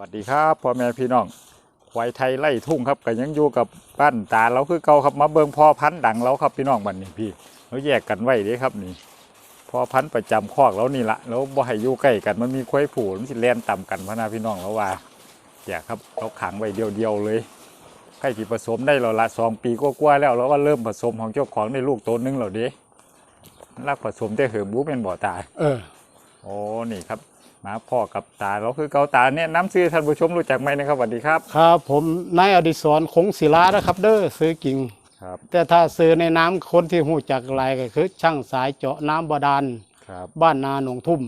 วัสดีครับพ่อแม่พี่น้องควายไทยไล่ทุ่งครับก็ยังอยู่กับบ้านตาเราคือเก่าครับมาเบิ่งพ่อพันธุ์ดังเราครับพี่น้องบัดนี้พี่เราแยกกันไว้เด้ครับนี่พ่อพันธุ์ประจำคอกแล้วนี่ละแล้วบ่ให้อยู่ใกล้กันมันมีควายผูมันสิแล่นต่ำกันพะนาพี่น้องแล้วว่าแยกครับเราขังไว้เดียวๆเลยใกล้ที่ผสมได้แล้วละสองปีกว่าๆแล้วแล้วว่าเริ่มผสมของเจ้าของในลูกตัวหนึงแล้วเด้รักผสมแต่เหือบูเป็นบ่อตายเออโอ้นี่ครับ มาพ่อกับตาเราคือเกาตาเนี่ยน้ำซื้อท่านผู้ชมรู้จักไหมนะครับสวัสดีครับ ครับ ผมนายอดิศรคงศิลานะครับเด้อซื้อกิ่งครับ แต่ถ้าซื้อในน้ำคนที่หูจักหลายก็คือ ช่างสายเจาะน้ำบาดาลครับ บ้านนาหนองทุ่ม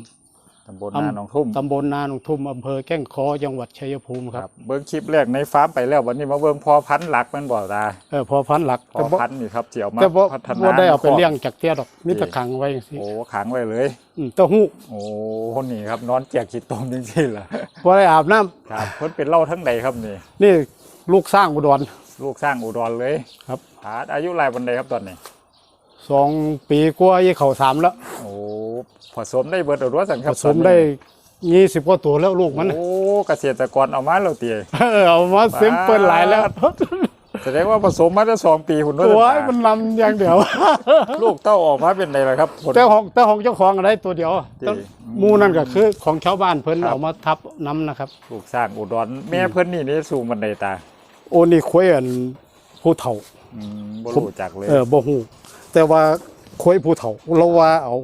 ตำบลนาหนองทุ่มตำบลนาหนองทุ่มอำเภอแก้งคอจังหวัดชัยภูมิครับ เบิ้งคลิปแรกในฟาร์มไปแล้ววันนี้มาเบิ้งพอพันธุ์หลักมันบอกตาเออพอพันหลักพอแต่บ่พันธุ์นี่ครับเจียวมาแต่บ่พัฒนาบ่ได้เอาไปครบเลี้ยงจากเตี้ยดอกมีแต่ขังไว้จังซี่โอ้ขังไว้เลยอืมเต้าหู้โอ้คนนี้ครับนอนเจียกขีดตมจริงๆล่ะบ่ได้อาบน้ำครับเพิ่นเป็นเล่าทั้งใดครับนี่ นี่ลูกสร้างอุดร ลูกสร้างอุดรเลยครับอาอายุรายวันใดครับตอนนี้สองปีกว่ายี่เข้าสามแล้วโอ้ ผสมได้เบิดเอารั้วสันคผรับสมได้ยี่สิบกว่าตัวแล้วลูกมันโอ้เกษตรกรเอามาแล้วเตียเออเอามาเซ็มเปิลหลายแล้วแสดงว่าผสมมาได้สองปีหุ่นโอ้ยมันนำอย่างเดียว ลูกเต้าออกมาเป็นไงล่ะครับผล แต่ของแต่ของเจ้าของอะไรตัวเดียวจริงแต่หมูนั่นก็คือของชาวบ้านเพิ่นครับเอามาทับน้ำนะครับ ลูกสร้างอุดรแม่เพิ่นนี่นี่สูงบันไดตาโอ้นี่คุยอันผู้เฒ่า อืมบ่รู้จักเลยเออบ่ฮู้แต่ว่าคุยผู้เฒ่าเราว่าเอา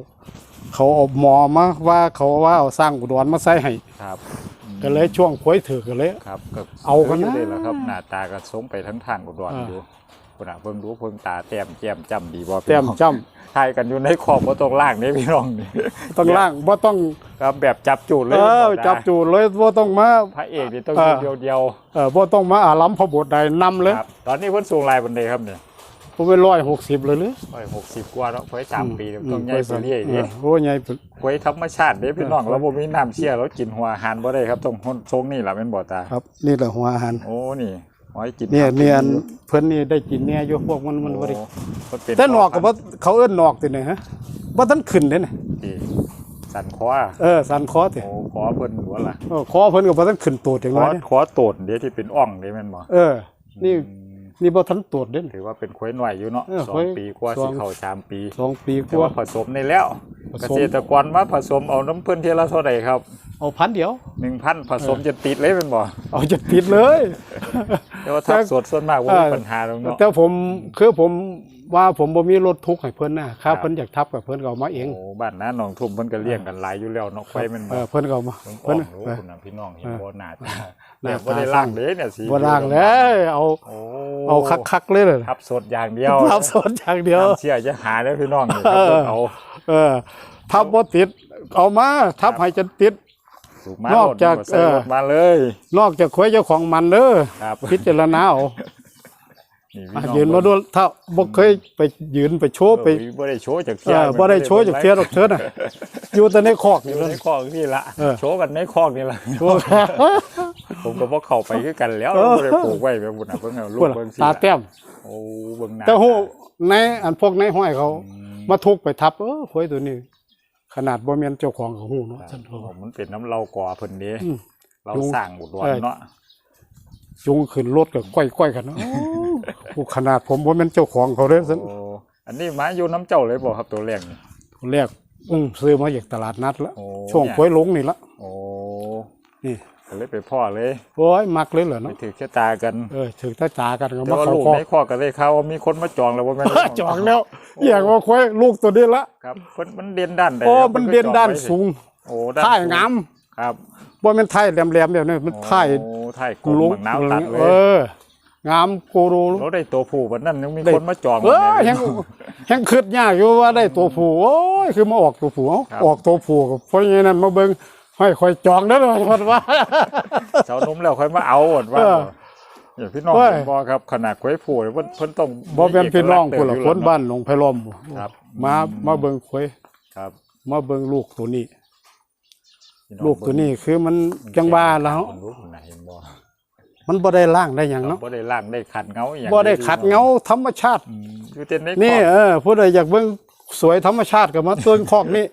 เขาเอาหมอมาว่าเขาว่าเอาสร้างอุดรมาใส่ให้ครับอืมก็เลยช่วงคุยถือกันเลย ครับก็เอากันนะยู่เลยล่ะครับ หน้าตาก็สมไปทั้งทางอุดรอ่าอยู่คนน่ะเพิ่งรู้เพิ่งตาแต้มแจ่มจ้ำดีบ่พี่แต้มน้องจ้ทายกันอยู่ในขอบบ่ตรงล่างนี่พี่น้องนี่ำต้องล่างบ่ต้องครับแบบจับจูดเลยเออบ่ได้จับจูดเลยบ่ต้องมา พระเอกนี่ต้องเอออยู่เดียวเออบ่ต้องมาอาลัมพระบทใดนำเลๆยครับตอนนี้เพิ่นสูงลายบันไดครับเนี่ย ผมเป็น160เลยหรือร้อยหกสิบกว่าแล้วเพิ่นสามปีต้องใหญ่ไปเรื่อยเอนี่อโอ้ใหญ่ไปกล้วยธรรมชาติเด้พี่น้องแล้วบ่มีน้ำเชี่ยแล้วกินหัวอาหารบ่ได้ครับต้องหนทรงนี่ล่ะแม่นบ่ตาครับ นี่แหละหัวอาหารโอ้นี่หอยกินเนี่ยผักเนี่ยกิเพิ่นนี่ได้กินเนี่ยอยู่พวกมันมันบ่ได้โอ้เพิ่นเป็นแต่หนอกก็บ่เขาเอิ้นหนอกติเนี่ยฮะบ่ทันขึ้นเด้น่ะที่สันคอเออสันคอติโอ้ขอเพิ่นหัวล่ะเออคอเพิ่นก็บ่ทันขึ้นตูดจังขอว่าเด้ขอโตดเดี๋ยวที่เป็นอ่องเด้แม่นบ่เออ นี่อืม นี่บ่ทันตูดเด้ถือว่าเป็นควายหน่อยอยู่เนาะเออสอควางยปีกว่าสสิองเข้าสามปีสองปีกแต่ว่าว่า ผสมในแล้ว ผเกสม ษตรกรมาผสมเอาน้ำเพิ่นเทยละเท่าใดครับเอาพันเดียว1,000ผสมจะติดเลยแม่นบ่เอาจะติดเลย แต่ว่าทับสดส่วนมากบ่มีปัญหาตรงเนาะแต่ผมคือผม ว่าผมบ่มีรถทุกข์ให้เพิ่นนะคครัรับบเพิ่นอยากทับกับเพิ่นก็เอามาเองโอ้บ้านน้าหนองทุ่มเพิ่นก็เลี้ยงกันหลายอยู่แล้วเนาะควายแม่นเอบ่อเพิ่นก็เอามาเพิ่นเพิ่นรู้เออคุณน่ะพี่น้องเห็นเออบ่หน้าตาหน้าแบบบ่ได้ล่างเด้เนี่ยสีบ่ร่างแล้วเอาโอ้เอาคักๆเลยเลยทับสดอย่างเดียวทับสดอย่างเดียวน้ำเชื่อจะหาได้อพี่น้องนี่ครับเออเพิ่นเอาเออทับบ่ติดเอามาทับให้จนติดถูกมานอกจากใส่เออรถมาเลย นอกจากคุยเจ้าของมันเด้อครับพิจารณาเอานี่ อะพี่องยืนมาดูถ้าบ่เคยไปยืนไปโชว์ไปเออบ่ได้โชว์จากเอเที่ยอบ่ได้โชว์จากเทียดอกเทิดน่ะอยู่แต่ในคอกอนี่ยู่เลในยคอกนี่ละเออ โชว์กันในคอกนี่ละโชว์ผมก็บ่เข้าไปคือกันแล้วเออบ่ได้ปลูกไว้แบบบุญน่ะเพิ่นเอาลูกพุ่นล่ะเบิ่งสิตาแต้ม โอ้เบิ่งหน้าแต่ฮู้ในอันพวกในห้อยเขาอืมมาทุกไปทับ เออคุยตัวนี้ ขนาดบ่แม่นเจ้าของก็ฮู้เนาะครัฉับนโทรมันเป็นน้ำเราก่อเพิ่นเด้อืมเรายุงสร้างอุดรเออ เนาะจุงขึ้นรถก็ก้อยๆกันเนาะโอ้ ขนาดผมบ่แม่นเจ้าของเขาเด้อซั่นโอ้อันนี้มาอยู่น้ำเจ้าเลยบ่ครับตัวแรกนี่คนแรกอุ้มซื้อมาจากตลาดนัดแล้วโอ้ ช่วงเนี่ยควยหลงนี่ละโอ้นี่ก็เลยไปพ่อเลยโอ้ยมักเลยเหรอไปเนาะถือแค่ตากันเออถึงตาจ๋ากันก็แต่มาว่าเข้าลูกคอในข้อก็เลยข่าวว่ามีคนมาจองแล้วว่าแม่น จองแล้วอย่างว่าควยลูกตัวนี้ละครับเพิ่นมันเด่นด้านใดโอ้ครับมันก็เด่นจอด้านไว้สิสูงโอ้ด้านท่ายสูงามครับบ่แม่นท่ายแหลมๆแบบนี้มันท่ายโอ้ท่ายกลลุมบักน้าวตัดเลเอยอ งามกูรูเราได้ตัวผู้วันนั้นยังมีได้คนมาจองเออแม่ยังยังคิดยากอยู่ว่าได้ตัวผู้โอ้ยคือมาออกตัวผู้เอาครับออกตัวผู้ก็เพราะงี้นั่นมาเบิ่งให้คอยจองเด้อว่าว่าเสานุ่มแล้วค่อยมาเอาอดว่าเอออย่างพี่น้องเว้ยเห็นบ่ครับขนาดควยผู้เพิ่นเพิ่นต้องบ่แม่นพี่น้องคนละมีคเอกนลักษณ์บ้านหลวงไผล้อมครับ มาอืมมาเบิ่งควยครับ มาเบิ่งลูกตัวนี้พี่องลูกตัวนี้คือมันจังว่าแล้ว มันรู้ไหนเห็นบ่มันบ่ได้ล่างได้หยังเนาะบ่ได้ล่างได้ขัดเงาอหย่างบ่ได้ขัดเงาธรรมชาติอืมอยู่แต่ในนี่ครอบเออผู้ใดอยากเบิ่งสวยธรรมชาติก็มาเตือนคอกนี่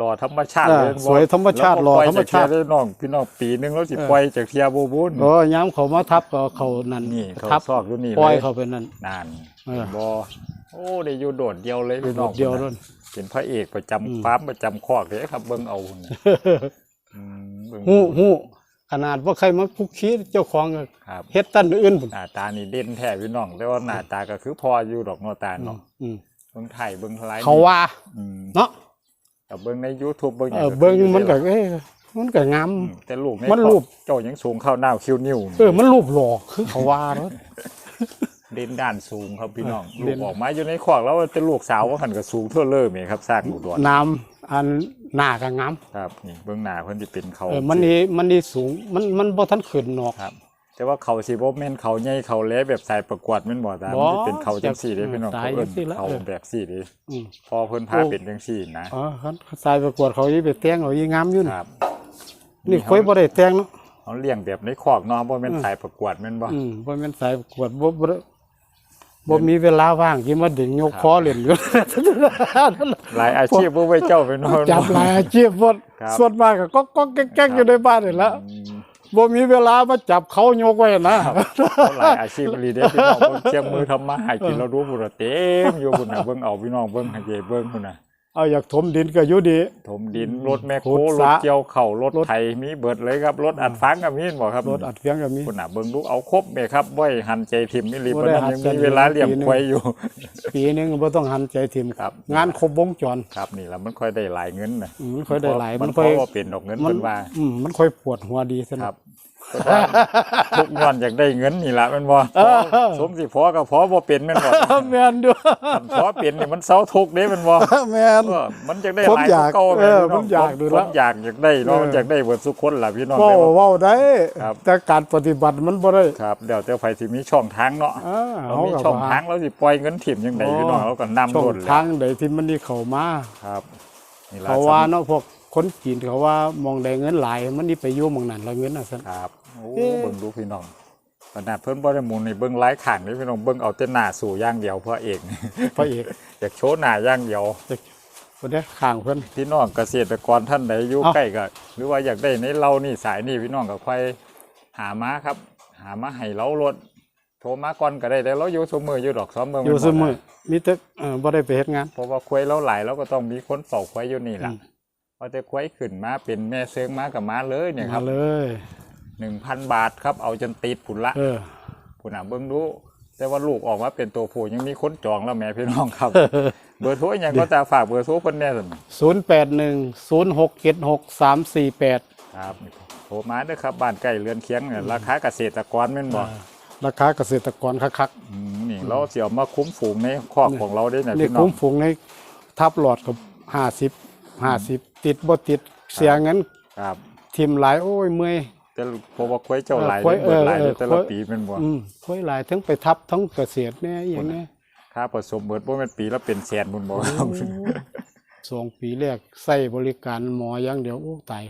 รอธรรมชาติเออเลยสวยธรรมชาติแล้วก็รอธรรมชาติปล่อยจกเที่ยได้น้องพี่น้องปีหนึงแล้วสิเออปล่อยจากเทียบูบุญโอ้ย้ำเขามาทับก็เขานั่นนี่เขาทับซอกอยู่นี่ปล่อยเลยเขาไปนั่นนานเออบ่โอ้ได้อยู่โดดเดียวเลยพี่น้องเดียวนั่นเป็นพระเอกประจำอืมฟาร์มประจำคอกเลยครับเบิ่งเอาหุ่นน่ะอืมเบิ่งหูหู ขนาดว่าใครมาพุกขี้เจ้าของก็ครับเฮ็ดตั้นอื่นพุ่นหน้าตานี่เด่นแท้พี่น้องแต่ว่าหน้าตาก็คือพออยู่ดอกเนอตาเนาะอืมเบิ่งไทยเบิ่งไลฟ์เขาว่าอืมเนาะแต่เบิ่งใน YouTube เบิ่งหเอยังอเบิ่งมันก็เอ้ยมันก็งามอืมแต่ลูกในมันรูปเจ้ายังสูงเข้าหน้าคิ้วนิ้วเออมันรูปหล่อคือเขาว่าเนาะ เด่นด้านสูงครับพี่น้องเออลูเด่กน ออกมาอยู่ในคอกแล้วแต่ลูกสาวว่าหันก็สูงเท่าเริ่มเองครับสร้างอุดรน้ำอันหน้าก็งามครับนี่เบื้องหน้าเพิ่นสิเป็นเขาเออมันนี่มันนี่สูงมันมันบ่ทันขึ้นนอก ครับ แต่ว่าเขาสิบ่แม่นเขาใหญ่เขาเละแบบสายประกวดแม่นบ่ตามบ่มันสิเป็นเขาจังซี่เด้พี่น้องสายเขาเอิ้นจังซี่ละเขาเออ แบบซี่เด้อืมพอเพิ่นพาโอ้เป็นจังซี่นะอ๋อคันสายประกวดเขาอีไปแต่งเอาอีงามอยู่คนี่รับ นี่ค่อยบ่ได้แต่งเนาะ เขาเลี้ยงแบบในคอกเนาะบ่แม่นสายประกวดแม่นบ่อืมบ่แม่นสายประกวดบ่บ่ได้ บ่มีเวลาว่างที่มาดึงยกคอเล่นอยู่หลายอาชีพบ่ไว้เจ้าไปเนาะจับหลายอาชีพหมดครับส่วนมากก็ก็ก็แก๊กๆอยู่ในบ้านนี่แหละอืมบ่มีเวลามาจับเขายกไว้นะเขาหลายอาชีพรีเด้พี่น้องเบิ่งเชียงมือทำมาหากินเรารู้พุ่นน่ะเต็มอยู่พุ่นน่ะเบิ่งเอาพี่น้องเบิ่งให้เจเบิ่งพุ่นน่ะ เอาอยากถมดินก็อยู่ดี ถมดินรถแมคโคขุรดรสระถเกี่ยวเข่ารถรถ ไถมีเบิดเลยครับ รถอัดฟางก็มีบ่ครับรถอัดเฟียงก็มีพุ่นน่ะเบิ่งดูเอาครบแม่ครับบ่ให้หันใจทิ่มมีรีบ่บ่ได้นั้นหันยังใจมีเวลาเลี้ยงปีหนึ่ง ควายอยู่ ปีหนึงบ่ต้องหันใจทิ่มครับ งานครบวงจรครับนี่ล่ะมันค่อยได้หลายเงินน่ะอืมมันค่อยได้หลายมัมันนเพค่อยราะว่าเป็นดอกเงินมัเพิ่นว่า อืมมันค่อยปวดหัวดีซะคนะรับ ทุกย้อนอยากได้เงินนี่ล่ะแม่นบ่เออสมสิพอก็พอบ่เป็นแม่นบ่แม่นด้วยคันพอเป็นนี่มันเซาทุกข์เด้แม่นบ่แม่นเออมันอยากได้ผมหลายอยากเก่าเออแพี่น้งผมอยากดูผแล้วมอยากอยากได้เนาะเออมันอยากได้เบิดทุกคนล่ะพี่น้องเว้าแต่ว่าเว้าได้ครับแต่การปฏิบัติมันบ่ได้ครับเดี๋ยวแต่ไฟสิมีช่องทางเนาะเออเราเขามีก็ช่องว่าทางแล้วสิปล่อยเงินถิ่มยังไงอ๋อพี่น้องเราก็นำช่องรถแหล้ทางใดที่มันนี่เข้ามาครับนี่ล่ะเขาว่าเนาะพวกคนจีนเขาว่ามองได้เงินหลายมันนี่ไปอยู่หมองนั้นแล้วเงินน่ะซั่นครับ โอ้เอ๊ะเบิ่งดูพี่น้องขนาดเพิ่นบ่ได้หมุนในเบิ่งหลายข้างนี่พี่น้องเบิ่งเอาแต่หน้าสู่อย่างเดียวเพราะเอกพระเอกอยากโชว์หน้าอย่างเดียวบ่ได้ข้างเพิ่นพี่น้องเกษตรกรท่านใดอยู่เอ้าใกล้ก็หรือว่าอยากได้ในเรานี่สายนี่พี่น้องก็ค่อยหามาครับ หามาให้เรารถโทรมาก่อนก็ได้แต่เราอยู่ซุมืออยู่ดอกซ้อมเบิ่งอยู่มันบ่ซุมื้อได้มีแต่เออบ่ได้ไปเฮ็ดงานเพราะว่าควายเราหลายเราก็ต้องมีคนเฝ้าควายอยู่นี่ล่ะอืมพอจะควายขึ้นมาเป็นแม่เซิงมากับมาเลยเนี่ยคมารับเลย หนึ่งพันบาทครับเอาจนติดผุนละเออผุนอะเบิ้งดูแต่ว่าลูกออกมาเป็นตัวผู้ยังมีคนจองแล้วแม่พี่น้องครับ เบอร์โทรอยังก็จะฝากเบอร์โทรเพิ่นแน่สิ0810676348ครับโทรมาเด้อครับบ้านใกล้เรือนเคียงเนี่ยราคาเกษตรกรแม่นบ่ราคาเกษตรกรคักอืมนี่เราเสียมาคุ้มฝูงในคอกของเราได้เนี่ยๆนี่พี่น้อคุ้ง มฝูงในทับหลอดกับ50 50ติดบ่ติดเสียเงินครับ ทิมหลายโอ้ยเมื่อย แต่เพราะว่าควายเจ้าหลายเออควายเบิดหลายเออ แต่ละควายปีแม่นบ่อืมค่อยหลายทั้งไปทับทั้งเกษตรเนี่ยอย่างเนี้ยค่าผสมเบิดบ่แม่นปีละเป็นแสนบุญบ่ครับสองปีแรกใส่บริการหมออย่างเดียวโอ้ตาย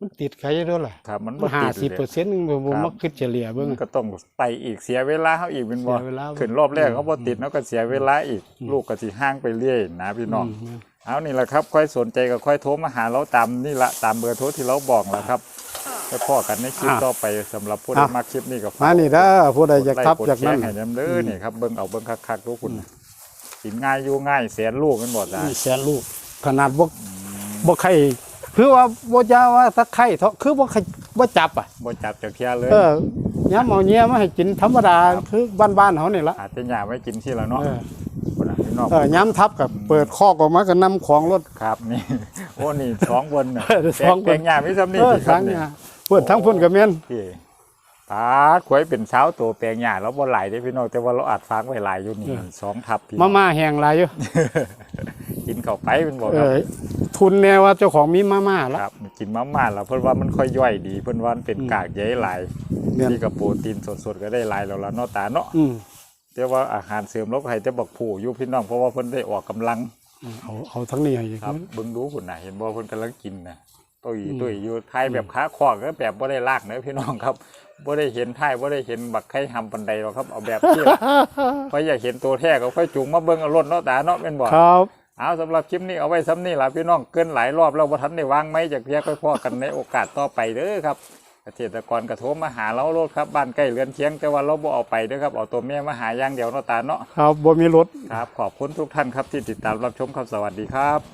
มันติดใครด้วยล่ะครับ มันบ่ห้าติดสิบเลเปอยร์เซ็นต์ผมครับมักคิดเฉลี่ยเบิ่ง มันก็ต้องไปอีกเสียเวลาเขาอีกเป็นบ่เสียเวลาขึ้นรอบแรกเขาบ่ติดแล้วก็เสียเวลาอีก ลูกก็สิห่างไปเรื่อยนะพี่น้องมเอานี่แหละครับค่อยสนใจก็ค่อยโทรมาหาเราตามนี่ละตามเบอร์โทรที่เราบอกแหละครับ ไปพ่อกันในคลิปอะต่อไปสำหรับผู้ใดอะมาคลิปนี้ก็ฝมานี่ถ้าผู้ใดอยากทับกดอยากไลนั่ค์นกดแชร์ให้นำเด้อนี่ครับเบิ่งเอาเบิ่งคักๆทุกคนสินง่ายอยู่ง่ายแสนลูกกันหมดอะนี่แสนลูกขนาดบ่บ่ใครคือว่าบ่จะว่าถ้าใครเถาะคือบ่ใครบ่จับอะ บ่จับจากเที่ยเลย เออยามเอาเนี้ยมาให้กินธรรมดาคือบ้านๆเฮานี่ละอาจจะหยาไว้กินที่ละเนาะเออคนน่ะพี่น้องเออยามทับกับเปิดคอกออกมาก็นำของรถ ครับนี่ โอ้นี่สองบนน่ะเออสองบนแปลงหยาไม่ซ้ำนี่เออสิครัทั้บงนี่เนี่ยเปิดทั้งเพิ่นก็แม่นพี่ปาดขวยเป็นเช้าตัวแปลงหญ้าแล้วบ่หลายได้พี่น้องแต่ว่าเราอัดฟางไว้หลายอยู่นี่สองทับพี่มาม่าแห้งหลายอยู่กินเข้าไปเป็นบ่เอครับอทุนแน่ว่าเจ้าของมีมาม่าละครับกินมาม่าแล้วเพิ่นว่ามันค่อยย่อยดี เพิ่นว่ามันเป็นกากใยหลายแม่นนี่กับโปรตีนสดๆก็ได้หลายแล้วล่ะเนาะตาเนาะอืมแต่ว่าอาหารเสริมเราก็ให้แต่บักผู้อยู่พี่น้องเพราะว่าเพิ่นได้ออกกำลัง เอาเอาทั้งนี้ให้ครับเบิ่งดูพุ่นน่ะเห็นบ่เพิ่นกำลังกินน่ะ ตุ้ยอืมตุ้ยอยู่ท้ายแบบขาคอกก็แบบบ่ได้ลากเด้อพี่น้องครับบ่ได้เห็นท้ายบ่ได้เห็นบักไข่หำปานใดหรอกครับ เอาแบบที่พออยากเห็นตัวแท้ก็ค่อยจูงมาเบิ่งเอารถเนาะตาเนาะแม่นบ่ครับ เอาสำหรับคลิปนี้เอาไว้ซ้ำนี่ล่ะพี่น้องเกินหลายรอบแล้วบ่ทันได้วางไม้จากเพียค่อยพอกันในโอกาสต่อไปเด้อครับเกษตรกรกระโทรมาหาเราโลดครับบ้านใกล้เรือนเคียงแต่ว่าเราบ่เอาไปเด้อครับเอาตัวแม่มาหาอย่างเดียวเนาะตาเนาะครับบ่มีรถครับขอบคุณทุกท่านครับที่ติดตามรับชมครับสวัสดีครับ